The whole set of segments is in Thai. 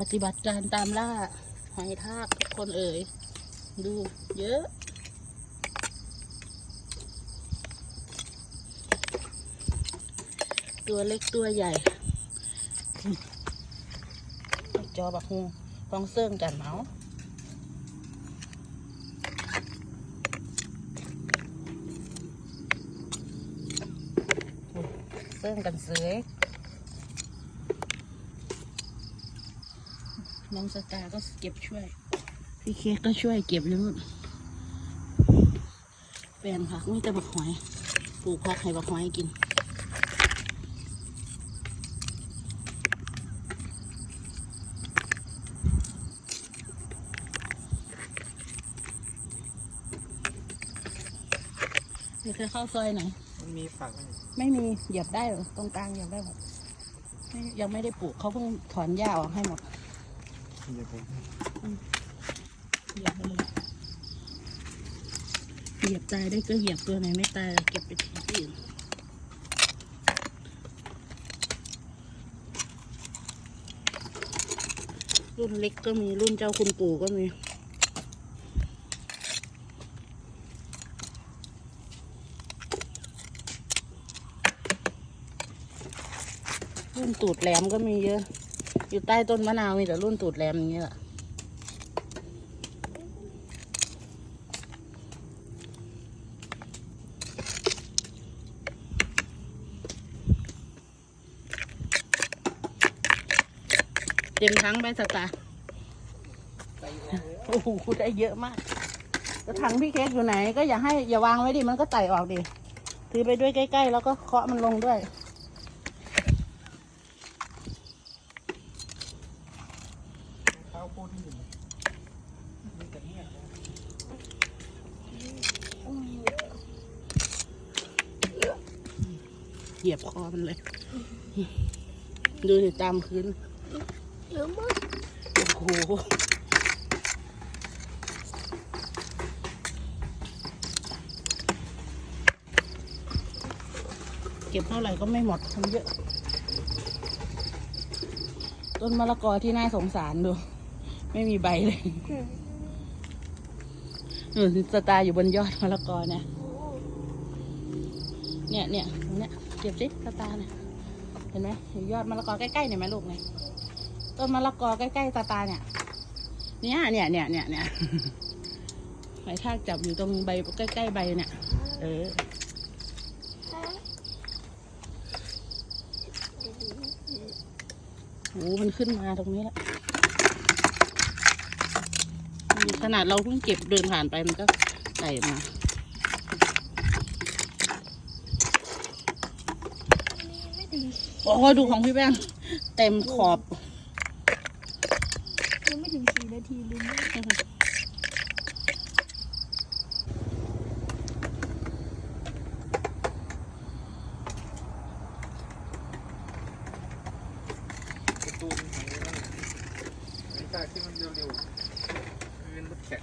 ปฏิบัติการตามล่าหอยทากทุกคนเอ่ยดูเยอะ ตัวเล็กตัวใหญ่จอบักฮงต้องเสื่องกันเมาเสื่องกันเสือ น้องสตาร์ก็เก็บช่วย พี่เค้กก็ช่วยเก็บอยู่แปลงผักมีแต่บักหอย ปลูกผักให้บักหอยกินเดี๋ยวเธอเข้าซอยไหน มันมีฝักไหมไม่มีเหยียบได้เหรอตรงกลางเหยียบได้หมดไม่ยังไม่ได้ปลูกเขาเพิ่งถอนหญ้าออกให้หมด เดี๋ยวผมเหยียบไปเหยียบตายได้ก็เหยียบตัวไหนไม่ตายเราเก็บไปทิ้งที่อื่นรุ่นเล็กก็มีรุ่นเจ้าคุณปู่ก็มีรุ่นตูดแหลมก็มีเยอะ อยู่ใต้ต้นมะนาวมีแต่รุ่นตูดแหลมอย่างเงี้ยแหละเต็มทั้งใบสตาร์โอ้โหได้เยอะมากแล้วถังพี่เค้กอยู่ไหน ก็อย่าให้อย่าวางไว้ดิ มันก็ไต่ออกดิ ถือไปด้วยใกล้ ๆ แล้วก็เคาะมันลงด้วยาโพดที่อยู่มีแต่เนี่ยเหยียบคอมันเลย ดูสิตามพื้นเยอะมากโอ้โหเก็บเท่าไหร่ก็ไม่หมดทำเยอะ ต้นมะละกอที่น่าสงสารดู ไม่มีใบเลยหนูสตาร์อยู่บนยอดมะละกอเนี่ยเนี่ยเนี่ยตรงเนี่ยเก็บสิสตาร์เนี่ยเห็นไหมเห็นยอดมะละกอใกล้ๆเนี่ยไหมลูกเนี่ยต้นมะละกอใกล้ๆตาตาเนี่ยเนี่ยเนี่ยเนี่ยเนี่ยเนี่ยหอยทากจับอยู่ตรงใบใกล้ๆใบเนี่ย เออโอ้มันขึ้นมาตรงนี้แล้วนี่ ขนาดเราเพิ่งเก็บเดินผ่านไปมันก็ไต่มาโอ้ยดูของพี่แป้งเต็มขอบยังไม่ถึงสี่นาทีเลยนะประตูมันหายไปแล้วไม่กล้าที่มันเร็วๆ เป็นรถแข็ง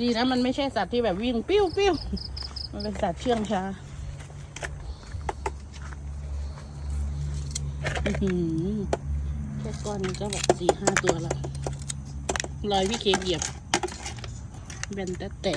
ดีนะมันไม่ใช่สัตว์ที่แบบวิ่งปิ้วปิ้วมันเป็นสัตว์เชื่องช้าแค่ก้อนนี้ก็แบบสี่ห้าตัวล้วรอยพี่เค้กเหยียบ เป็นแต่แต่